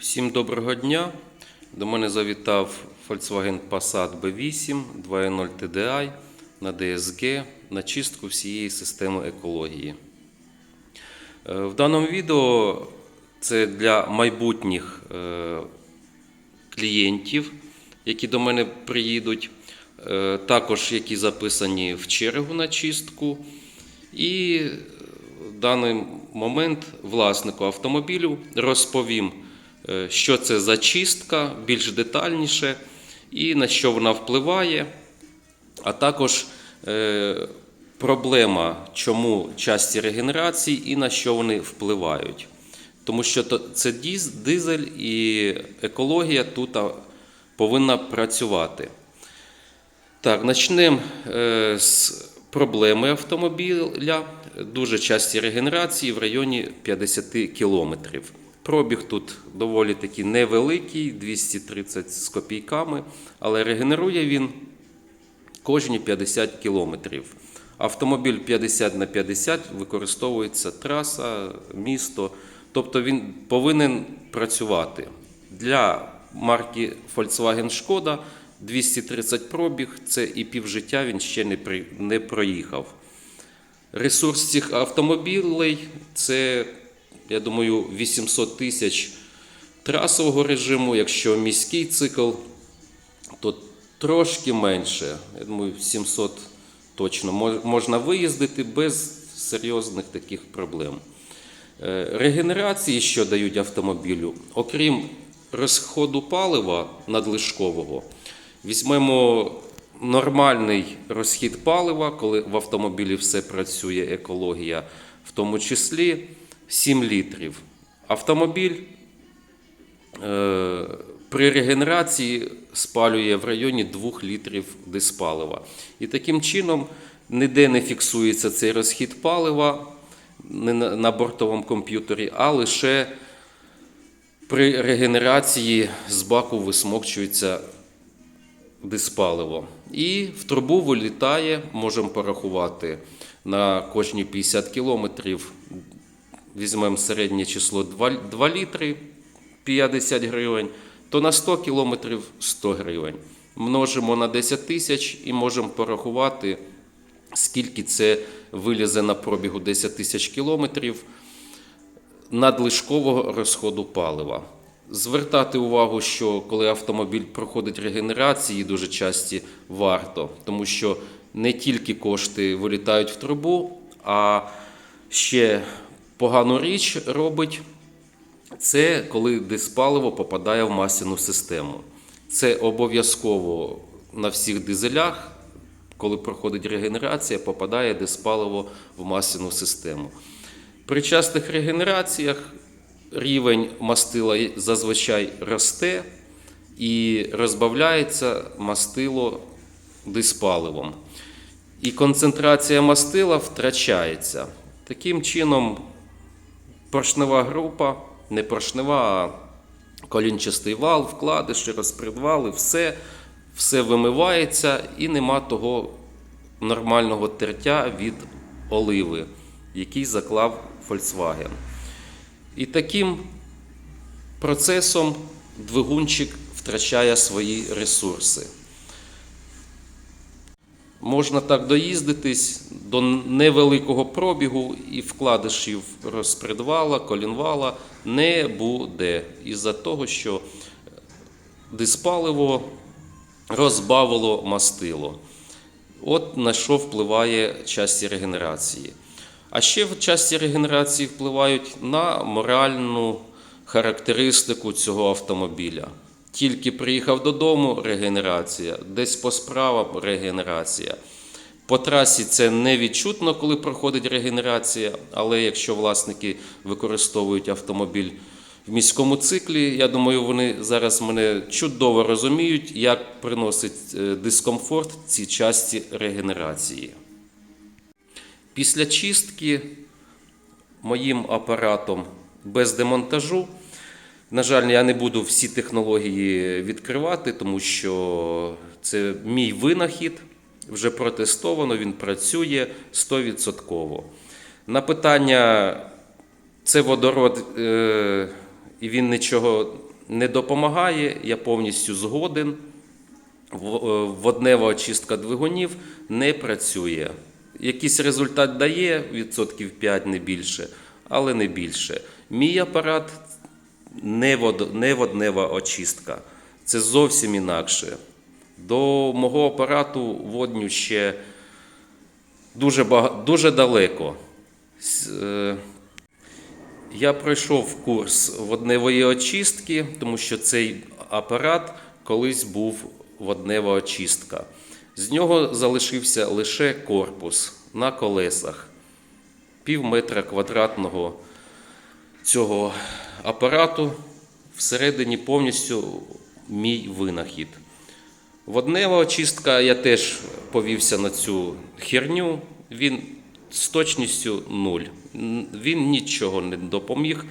Всім доброго дня. До мене завітав Volkswagen Passat B8 2.0 TDI на DSG на чистку всієї системи екології. Е, В даному відео це для майбутніх е, клієнтів, які до мене приїдуть, е, також які записані в чергу на чистку. І в даний момент власнику автомобілю розповім, що це за чистка більш детальніше і на що вона впливає, а також е, проблема, чому часті регенерації і на що вони впливають. Тому що це дизель і екологія тут повинна працювати. Так, почнемо е, з проблеми автомобіля. Дуже часті регенерації в районі 50 кілометрів. Пробіг тут доволі таки невеликий, 230 з копійками, але регенерує він кожні 50 кілометрів. Автомобіль 50 на 50 використовується траса, місто, тобто він повинен працювати. Для марки Volkswagen Шкода 230 пробіг, це і півжиття він ще не, проїхав. Ресурс цих автомобілей це, я думаю, 800 тисяч трасового режиму. Якщо міський цикл, то трошки менше. Я думаю, 700 точно можна виїздити без серйозних таких проблем. Е, Регенерації, що дають автомобілю, окрім розходу палива надлишкового, візьмемо нормальний розхід палива, коли в автомобілі все працює, екологія, в тому числі 7 літрів. Автомобіль е, при регенерації спалює в районі 2 літрів диспалива. І таким чином ніде не фіксується цей розхід палива на бортовому комп'ютері, а лише при регенерації з баку висмокчується диспаливо. І в трубу вилітає, можемо порахувати на кожні 50 кілометрів. Візьмемо середнє число 2, 2 літри 50 гривень, то на 100 кілометрів 100 гривень. Множимо на 10 тисяч і можемо порахувати, скільки це вилізе на пробігу 10 тисяч кілометрів надлишкового розходу палива. Звертати увагу, що коли автомобіль проходить регенерації, дуже часті варто, тому що не тільки кошти вилітають в трубу, а ще погану річ робить це коли диспаливо попадає в масляну систему. Це обов'язково на всіх дизелях, коли проходить регенерація, попадає диспаливо в масляну систему. При частих регенераціях рівень мастила зазвичай росте і розбавляється мастило диспаливом. І концентрація мастила втрачається. Таким чином, поршнева група, не поршнева, а колінчастий вал, вкладиші, розпредвали, все, все вимивається і нема того нормального тертя від оливи, який заклав Volkswagen. І таким процесом двигунчик втрачає свої ресурси. Можна так доїздитись до невеликого пробігу і вкладишів розпредвала, колінвала не буде із-за того, що диспаливо розбавило мастило. От на що впливає часті регенерації. А ще в часті регенерації впливають на моральну характеристику цього автомобіля. Тільки приїхав додому регенерація, десь по справам регенерація. По трасі це не відчутно, коли проходить регенерація, але якщо власники використовують автомобіль в міському циклі, я думаю, вони зараз мене чудово розуміють, як приносить е, дискомфорт ці часті регенерації. Після чистки моїм апаратом без демонтажу. На жаль, я не буду всі технології відкривати, тому що це мій винахід, вже протестовано, він працює 100%. На питання, це водород, е, і він нічого не допомагає, я повністю згоден. Е, Воднева очистка двигунів не працює. Якийсь результат дає, відсотків 5 не більше, але не більше. Мій апарат не, воднева очистка. Це зовсім інакше. До мого апарату водню ще дуже, бага- дуже далеко. Е, Я пройшов курс водневої очистки, тому що цей апарат колись був воднева очистка. З нього залишився лише корпус на колесах, пів метра квадратного цього апарату. Всередині повністю мій винахід. Воднева очистка, я теж повівся на цю херню. Він з точністю нуль. Він нічого не допоміг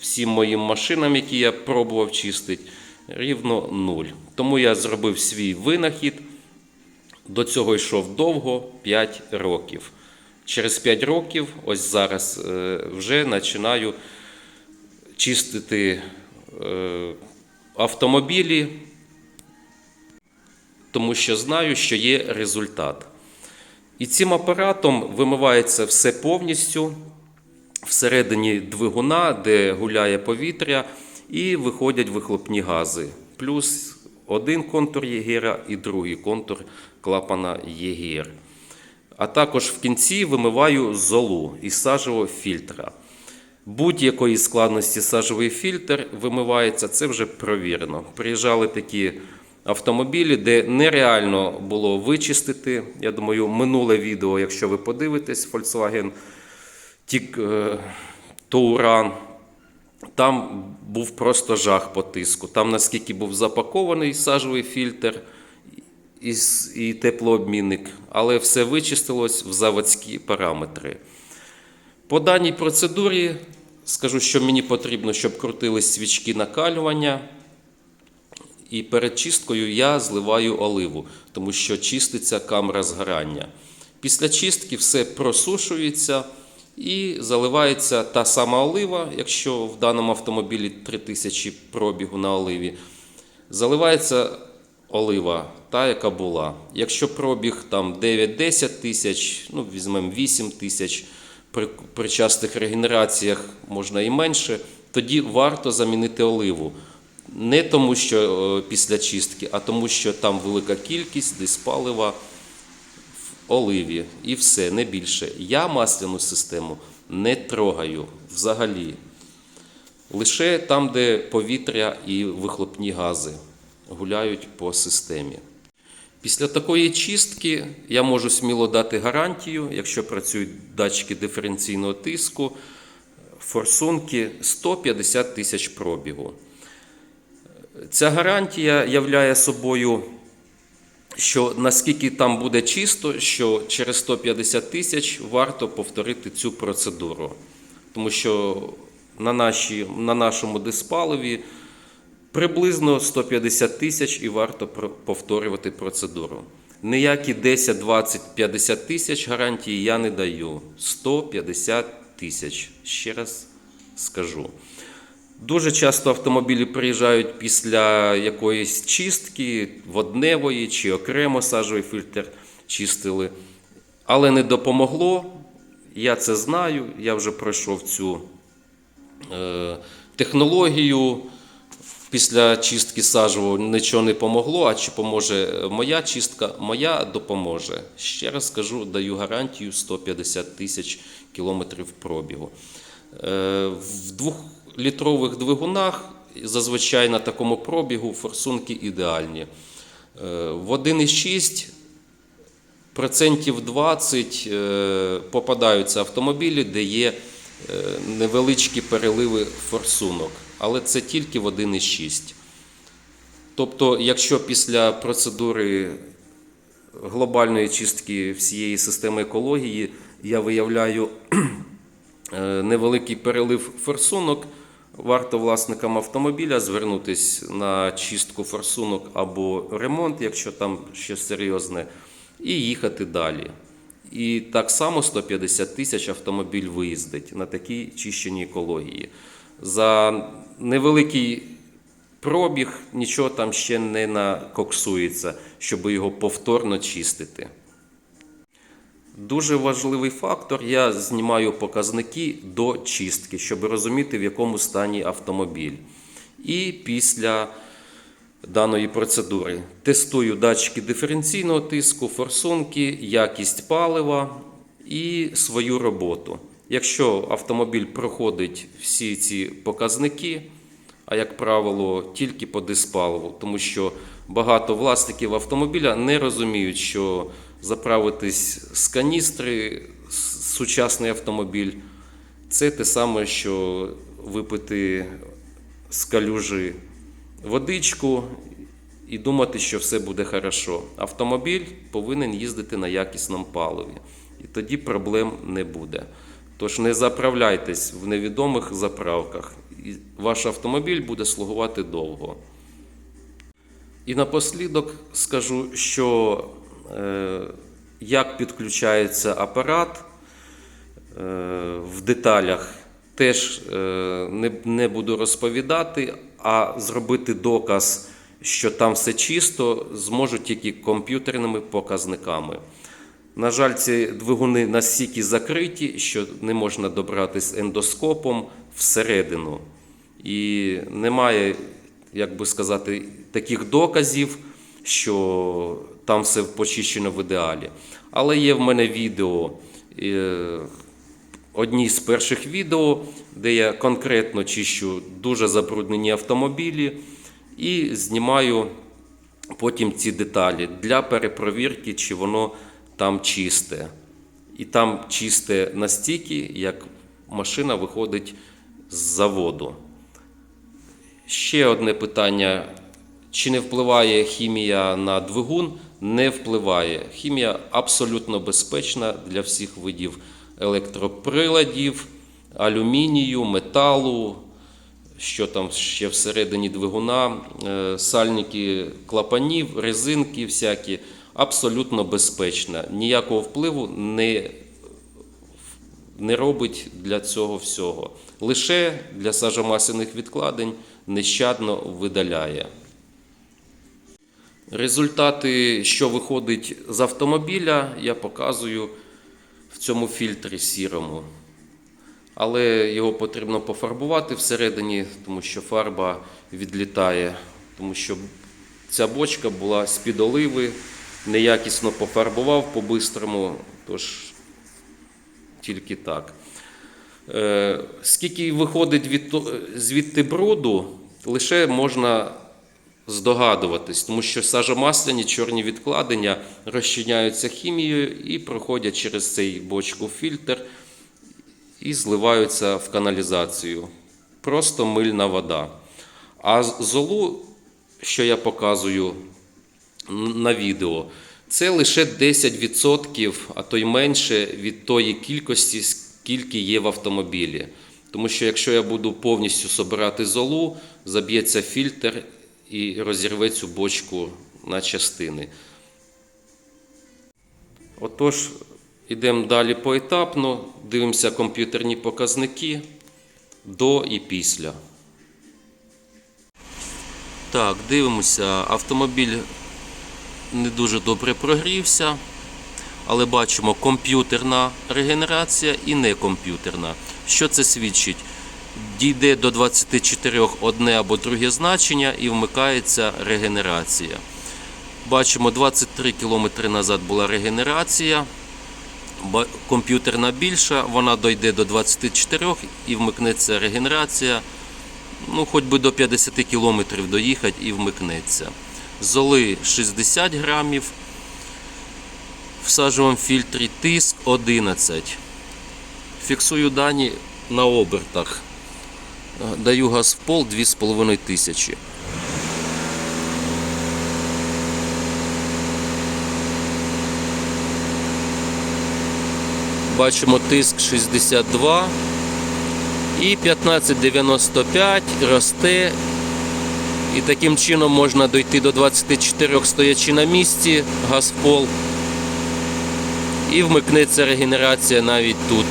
всім моїм машинам, які я пробував чистити, рівно нуль. Тому я зробив свій винахід. До цього йшов довго 5 років. Через 5 років, ось зараз, е, вже починаю чистити е, автомобілі тому що знаю, що є результат. І цим апаратом вимивається все повністю всередині двигуна, де гуляє повітря, і виходять вихлопні гази. Плюс один контур єгера і другий контур клапана єгер. А також в кінці вимиваю золу із сажевого фільтра. Будь-якої складності сажовий фільтр вимивається, це вже провірено. Приїжджали такі автомобілі, де нереально було вичистити. Я думаю, минуле відео, якщо ви подивитесь, Volkswagen е, Touran, там був просто жах по тиску. Там наскільки був запакований сажовий фільтр і теплообмінник, але все вичистилось в заводські параметри. По даній процедурі скажу, що мені потрібно, щоб крутились свічки накалювання. І перед чисткою я зливаю оливу, тому що чиститься камера згорання. Після чистки все просушується і заливається та сама олива, якщо в даному автомобілі 3000 пробігу на оливі. Заливається олива, та, яка була. Якщо пробіг там 9-10 тисяч, ну візьмемо 8 тисяч, при, при частих регенераціях можна і менше, тоді варто замінити оливу. Не тому, що е, після чистки, а тому, що там велика кількість десь палива в оливі і все, не більше. Я масляну систему не трогаю взагалі. Лише там, де повітря і вихлопні гази гуляють по системі. Після такої чистки я можу сміло дати гарантію, якщо працюють датчики диференційного тиску, форсунки 150 тисяч пробігу. Ця гарантія являє собою, що наскільки там буде чисто, що через 150 тисяч варто повторити цю процедуру. Тому що на, наші, на нашому диспаливі приблизно 150 тисяч і варто повторювати процедуру. Ніякі 10, 20, 50 тисяч гарантії я не даю. 150 тисяч. Ще раз скажу. Дуже часто автомобілі приїжджають після якоїсь чистки водневої чи окремо сажовий фільтр чистили, але не допомогло. Я це знаю, я вже пройшов цю е, технологію. Після чистки сажового нічого не помогло, а чи поможе моя чистка? Моя допоможе. Ще раз скажу, даю гарантію 150 тисяч кілометрів пробігу. Е, В двохлітрових двигунах зазвичай на такому пробігу форсунки ідеальні. Е, В 1,6 процентів 20 е, попадаються автомобілі, де є е, невеличкі переливи форсунок, але це тільки в 1,6. Тобто, якщо після процедури глобальної чистки всієї системи екології я виявляю е, невеликий перелив форсунок, варто власникам автомобіля звернутися на чистку форсунок або ремонт, якщо там щось серйозне, і їхати далі. І так само 150 тисяч автомобіль виїздить на такій чищеній екології. За невеликий пробіг, нічого там ще не накоксується, щоб його повторно чистити. Дуже важливий фактор. Я знімаю показники до чистки, щоб розуміти, в якому стані автомобіль. І після даної процедури тестую датчики диференційного тиску, форсунки, якість палива і свою роботу. Якщо автомобіль проходить всі ці показники, а як правило, тільки по диспаливу, тому що багато власників автомобіля не розуміють, що заправитись з каністри сучасний автомобіль це те саме, що випити з калюжі водичку і думати, що все буде хорошо. Автомобіль повинен їздити на якісному паливі, і тоді проблем не буде. Тож не заправляйтесь в невідомих заправках, і ваш автомобіль буде слугувати довго. І напослідок скажу, що е, як підключається апарат е, в деталях, теж е, не, не буду розповідати, а зробити доказ, що там все чисто, зможу тільки комп'ютерними показниками. На жаль, ці двигуни настільки закриті, що не можна добратися ендоскопом всередину. І немає, як би сказати, таких доказів, що там все почищено в ідеалі. Але є в мене відео, е, одні з перших відео, де я конкретно чищу дуже забруднені автомобілі і знімаю потім ці деталі для перепровірки, чи воно там чисте. І там чисте настільки, як машина виходить з заводу. Ще одне питання: чи не впливає хімія на двигун? Не впливає. Хімія абсолютно безпечна для всіх видів електроприладів, алюмінію, металу, що там ще всередині двигуна, е, сальники клапанів, резинки всякі. Абсолютно безпечна. Ніякого впливу не не робить для цього всього. Лише для сажомасляних відкладень нещадно видаляє. Результати, що виходить з автомобіля, я показую в цьому фільтрі сірому. Але його потрібно пофарбувати всередині, тому що фарба відлітає, тому що ця бочка була з-під оливи, неякісно пофарбував по-бистрому, тож тільки так. Е, Скільки виходить від, звідти бруду, лише можна здогадуватись, тому що сажомасляні чорні відкладення розчиняються хімією і проходять через цей бочку фільтр і зливаються в каналізацію. Просто мильна вода. А золу, що я показую на відео, це лише 10%, а то й менше від тої кількості, скільки є в автомобілі. Тому що якщо я буду повністю собирати золу, заб'ється фільтр і розірве цю бочку на частини. Отож, йдемо далі поетапно, дивимося комп'ютерні показники до і після. Так, дивимося, автомобіль не дуже добре прогрівся, але бачимо комп'ютерна регенерація і некомп'ютерна. Що це свідчить? Дійде до 24 одне або друге значення і вмикається регенерація. Бачимо, 23 км назад була регенерація. Комп'ютерна більша, вона дойде до 24 і вмикнеться регенерація. Ну, хоч би до 50 км доїхати і вмикнеться. Золи 60 грамів. В сажовому фільтрі тиск 11. Фіксую дані на обертах. Даю газ в пол 2,5 Бачимо тиск 62 і 1595 росте. І таким чином можна дойти до 24 стоячи на місці, газ в пол. І вмикнеться регенерація навіть тут.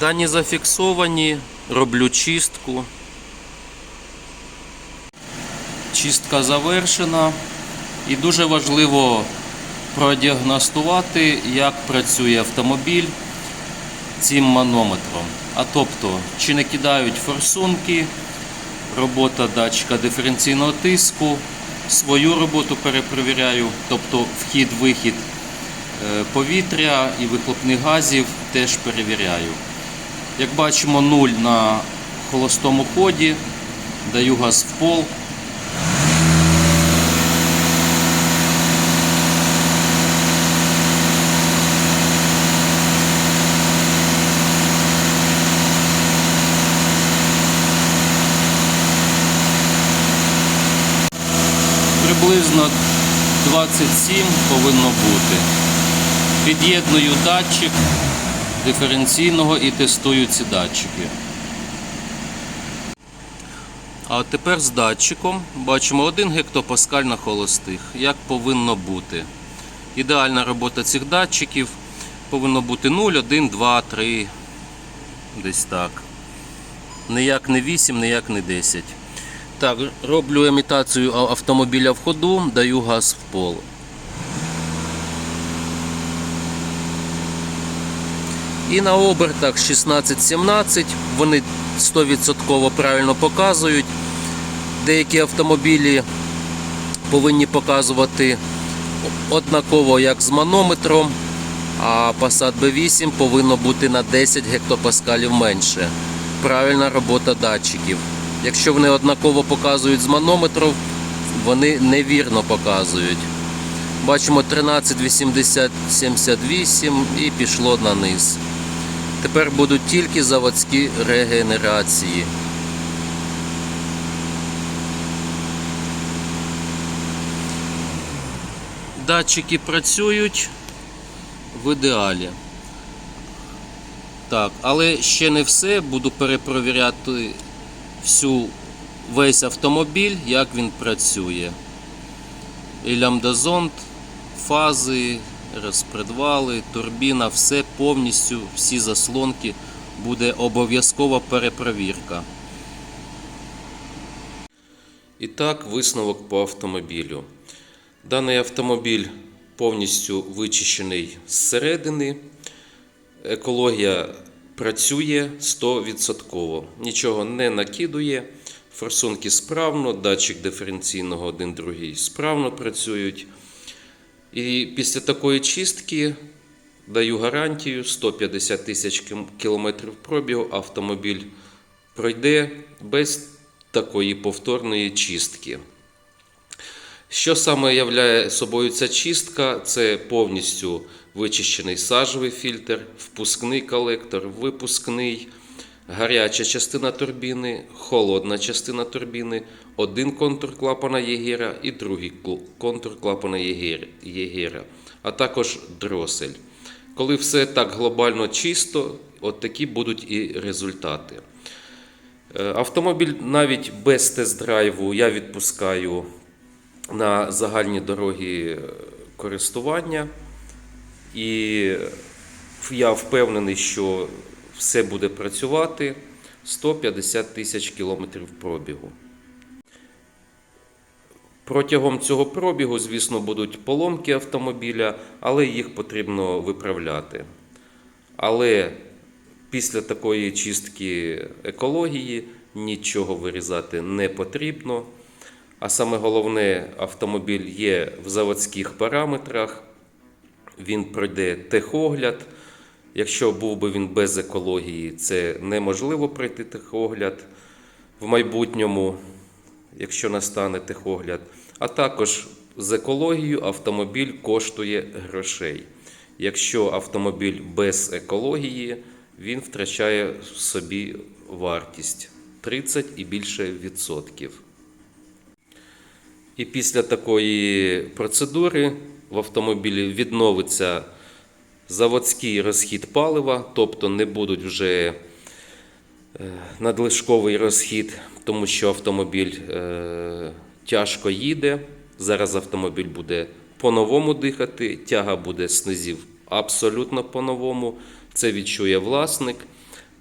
Дані зафіксовані, роблю чистку. Чистка завершена. І дуже важливо продіагностувати, як працює автомобіль цим манометром. А тобто, чи не кидають форсунки, робота датчика диференційного тиску, свою роботу перепровіряю, тобто вхід-вихід е, повітря і вихлопних газів теж перевіряю. Як бачимо, 0 на холостому ході, даю газ в пол. Приблизно 27 повинно бути. Під'єдную датчик диференційного і тестую ці датчики. А тепер з датчиком бачимо 1 гектопаскаль на холостих, як повинно бути. Ідеальна робота цих датчиків повинно бути 0, 1, 2, 3, десь так. Ніяк не 8, ніяк не 10. Так, роблю імітацію автомобіля в ходу, даю газ в пол. І на обертах 16-17 вони 100% правильно показують. Деякі автомобілі повинні показувати однаково як з манометром, а Passat B8 повинно бути на 10 гектопаскалів менше. Правильна робота датчиків. Якщо вони однаково показують з манометром, вони невірно показують. Бачимо 13, 80, 78 і пішло на низ. Тепер будуть тільки заводські регенерації. Датчики працюють в ідеалі. Так, але ще не все. Буду перепровіряти всю весь автомобіль, як він працює. І лямбдазонт, фази, розпредвали, турбіна, все повністю, всі заслонки буде обов'язкова перепровірка. І так, висновок по автомобілю. Даний автомобіль повністю вичищений зсередини. Екологія працює 100%. Нічого не накидує. Форсунки справно, датчик диференційного один другий справно працюють. І після такої чистки даю гарантію 150 тисяч кілометрів пробігу автомобіль пройде без такої повторної чистки. Що саме являє собою ця чистка? Це повністю вичищений сажовий фільтр, впускний колектор, випускний, гаряча частина турбіни, холодна частина турбіни, один контур клапана Єгера і другий контур клапана Єгера, а також дросель. Коли все так глобально чисто, от такі будуть і результати. Е, Автомобіль навіть без тест-драйву я відпускаю на загальні дороги е, користування. І я впевнений, що все буде працювати 150 тисяч кілометрів пробігу. Протягом цього пробігу, звісно, будуть поломки автомобіля, але їх потрібно виправляти. Але після такої чистки екології нічого вирізати не потрібно. А саме головне, автомобіль є в заводських параметрах, він пройде техогляд. Якщо був би він без екології, це неможливо пройти техогляд в майбутньому, якщо настане техогляд. А також з екологією автомобіль коштує грошей. Якщо автомобіль без екології, він втрачає в собі вартість 30 і більше відсотків. І після такої процедури в автомобілі відновиться заводський розхід палива, тобто не будуть вже е, надлишковий розхід, тому що автомобіль е, тяжко їде. Зараз автомобіль буде по-новому дихати, тяга буде з абсолютно по-новому. Це відчує власник.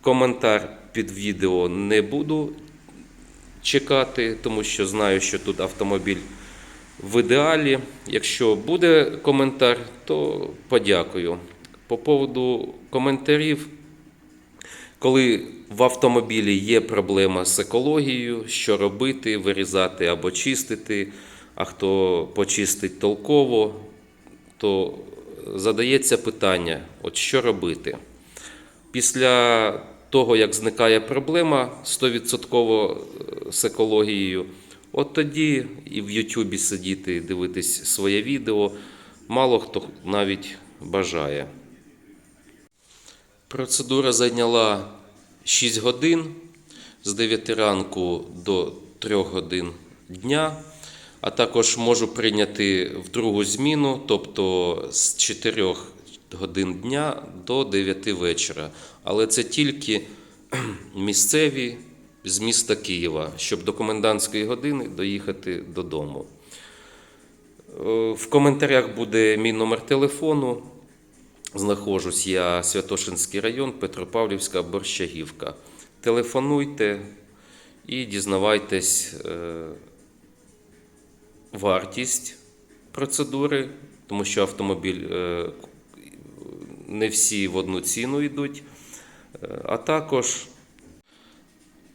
Коментар під відео не буду чекати, тому що знаю, що тут автомобіль в ідеалі. Якщо буде коментар, то подякую. По поводу коментарів, коли в автомобілі є проблема з екологією, що робити, вирізати або чистити, а хто почистить толково, то задається питання: от що робити? Після того, як зникає проблема 100% з екологією, от тоді і в Ютубі сидіти, дивитись своє відео, мало хто навіть бажає. Процедура зайняла 6 годин з 9 ранку до 3 годин дня, а також можу прийняти в другу зміну, тобто з 4 годин дня до 9 вечора. Але це тільки місцеві з міста Києва, щоб до комендантської години доїхати додому. Е, В коментарях буде мій номер телефону. Знаходжусь я Святошинський район, Петропавлівська, Борщагівка. Телефонуйте і дізнавайтесь е, вартість процедури, тому що автомобіль е, не всі в одну ціну йдуть. А також,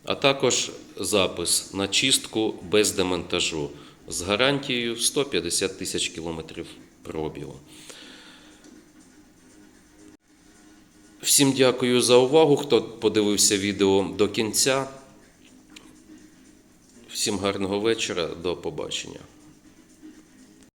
а також запис на чистку без демонтажу з гарантією 150 тисяч кілометрів пробігу. Всім дякую за увагу, хто подивився відео до кінця. Всім гарного вечора, до побачення.